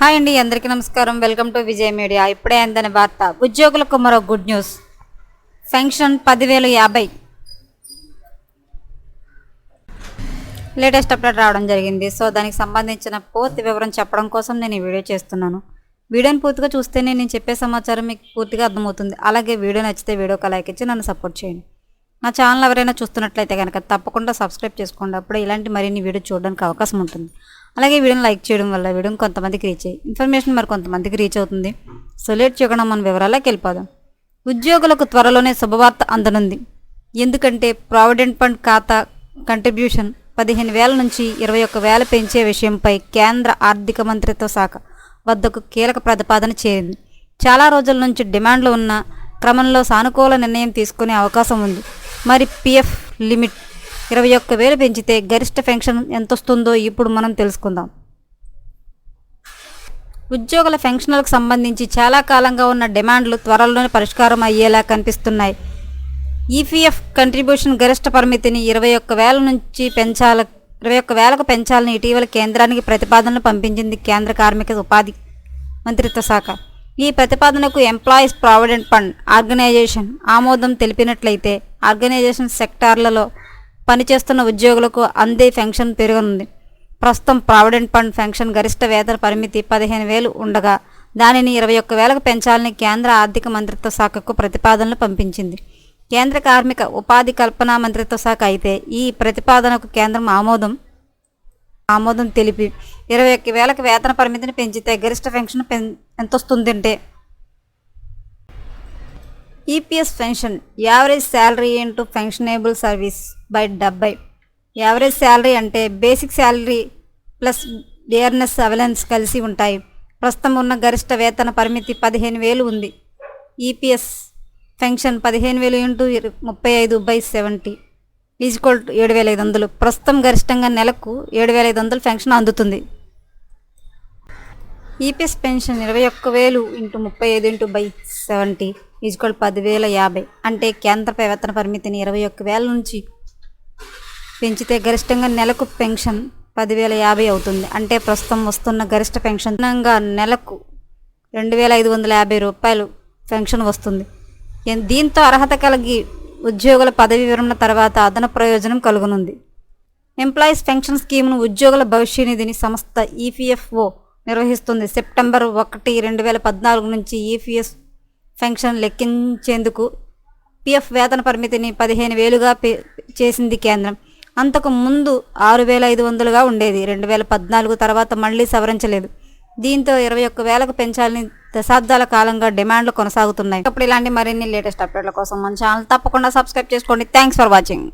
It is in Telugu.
హాయ్ అండి అందరికీ నమస్కారం. Welcome to Vijay media. ఇప్పుడే అందని వార్త. ఉద్యోగులకు మరో గుడ్ న్యూస్. పెన్షన్ పదివేల యాభై. లేటెస్ట్ అప్డేట్ రావడం జరిగింది. సో దానికి సంబంధించిన పూర్తి వివరం చెప్పడం కోసం నేను ఈ వీడియో చేస్తున్నాను. వీడియోని పూర్తిగా చూస్తేనే నేను చెప్పే సమాచారం మీకు పూర్తిగా అర్థమవుతుంది. అలాగే వీడియో నచ్చితే వీడియోకి లైక్ ఇచ్చి నన్ను సపోర్ట్ చేయండి. నా ఛానల్ ఎవరైనా చూస్తున్నట్లయితే కనుక తప్పకుండా సబ్స్క్రైబ్ చేసుకోండి. అప్పుడే ఇలాంటి మరిన్ని వీడియో చూడడానికి అవకాశం ఉంటుంది. అలాగే వీడియోని లైక్ చేయడం వల్ల వీడియోని కొంతమందికి రీచ్ అయ్యి ఇన్ఫర్మేషన్ మరి కొంతమందికి రీచ్ అవుతుంది. సో లేట్ చేయకుండా మన వివరాలకు వెళ్ళిపోదాం. ఉద్యోగులకు త్వరలోనే శుభవార్త అందనుంది. ఎందుకంటే ప్రావిడెంట్ ఫండ్ ఖాతా కంట్రిబ్యూషన్ పదిహేను వేల నుంచి ఇరవై ఒక్క వేల పెంచే విషయంపై కేంద్ర ఆర్థిక మంత్రిత్వ శాఖ వద్దకు కీలక ప్రతిపాదన చేరింది. చాలా రోజుల నుంచి డిమాండ్లు ఉన్న క్రమంలో సానుకూల నిర్ణయం తీసుకునే అవకాశం ఉంది. మరి పిఎఫ్ లిమిట్ ఇరవై ఒక్క వేలు పెంచితే గరిష్ట పెన్షన్ ఎంత వస్తుందో ఇప్పుడు మనం తెలుసుకుందాం. ఉద్యోగుల పెన్షన్లకు సంబంధించి చాలా కాలంగా ఉన్న డిమాండ్లు త్వరలోనే పరిష్కారం అయ్యేలా కనిపిస్తున్నాయి. ఈపీఎఫ్ కంట్రిబ్యూషన్ గరిష్ట పరిమితిని ఇరవై ఒక్క వేల నుంచి పెంచాల ఇరవై ఒక్క వేలకు పెంచాలని ఇటీవల కేంద్రానికి ప్రతిపాదనలు పంపించింది కేంద్ర కార్మిక ఉపాధి మంత్రిత్వ శాఖ. ఈ ప్రతిపాదనకు ఎంప్లాయీస్ ప్రావిడెంట్ ఫండ్ ఆర్గనైజేషన్ ఆమోదం తెలిపినట్లయితే ఆర్గనైజేషన్ సెక్టార్లలో పనిచేస్తున్న ఉద్యోగులకు అందే పెన్షన్ పెరగనుంది. ప్రస్తుతం ప్రావిడెంట్ ఫండ్ పెన్షన్ గరిష్ట వేతన పరిమితి పదిహేను వేలు ఉండగా దానిని ఇరవై ఒక్క వేలకు పెంచాలని కేంద్ర ఆర్థిక మంత్రిత్వ శాఖకు ప్రతిపాదనలు పంపించింది. కేంద్ర కార్మిక ఉపాధి కల్పన మంత్రిత్వ శాఖ అయితే ఈ ప్రతిపాదనకు కేంద్రం ఆమోదం ఆమోదం తెలిపి ఇరవై ఒక్క వేలకు వేతన పరిమితిని పెంచితే గరిష్ట పెన్షన్ పెన్ ఎంత వస్తుందంటే EPS pension average salary into pensionable service by డెబ్బై. యావరేజ్ శాలరీ అంటే basic salary plus dearness allowance కలిసి ఉంటాయి. ప్రస్తుతం ఉన్న గరిష్ట వేతన పరిమితి పదిహేను వేలు ఉంది. ఈపీఎస్ పెన్షన్ పదిహేను వేలు ఇంటూ ముప్పై ఐదు బై సెవెంటీ ఈజ్వల్ టు ఏడు వేల ఐదు వందలు. ప్రస్తుతం గరిష్టంగా నెలకు ఏడు వేల ఐదు వందలు పెన్షన్ అందుతుంది. ఈపీఎస్ పెన్షన్ ఇరవై ఒక్క వేలు ఇంటూ ముప్పై ఐదు ఇంటూ బై సెవెంటీ ఈజ్వల్ పదివేల యాభై. అంటే కేంద్ర వేతన పరిమితిని ఇరవై ఒక్క వేల నుంచి పెంచితే గరిష్టంగా నెలకు పెన్షన్ పదివేల యాభై అవుతుంది. అంటే ప్రస్తుతం వస్తున్న గరిష్ట పెన్షన్ నెలకు రెండు వేల ఐదు వందల యాభై రూపాయలు పెన్షన్ వస్తుంది. దీంతో అర్హత కలిగి ఉద్యోగుల పదవి విరమణ తర్వాత అదన ప్రయోజనం కలుగనుంది. ఎంప్లాయీస్ పెన్షన్ స్కీమ్ను ఉద్యోగుల భవిష్య నిధిని సంస్థ ఈపీఎఫ్ఓ నిర్వహిస్తుంది. సెప్టెంబర్ ఒకటి రెండు వేల పద్నాలుగు నుంచి ఈపీఎస్ పెన్షన్ లెక్కించేందుకు పిఎఫ్ వేతన పరిమితిని పదిహేను వేలుగా పే- చేసింది కేంద్రం. అంతకు ముందు ఆరు వేల ఐదు వందలుగా ఉండేది. రెండు వేల పద్నాలుగు తర్వాత మళ్ళీ సవరించలేదు. దీంతో ఇరవై ఒక్క వేలకు పెంచాలని దశాబ్దాల కాలంగా డిమాండ్లు కొనసాగుతున్నాయి. అప్పుడు ఇలాంటి మరిన్ని లేటెస్ట్ అప్డేట్ల కోసం మన ఛానల్ తప్పకుండా సబ్స్క్రైబ్ చేసుకోండి. Thanks for watching.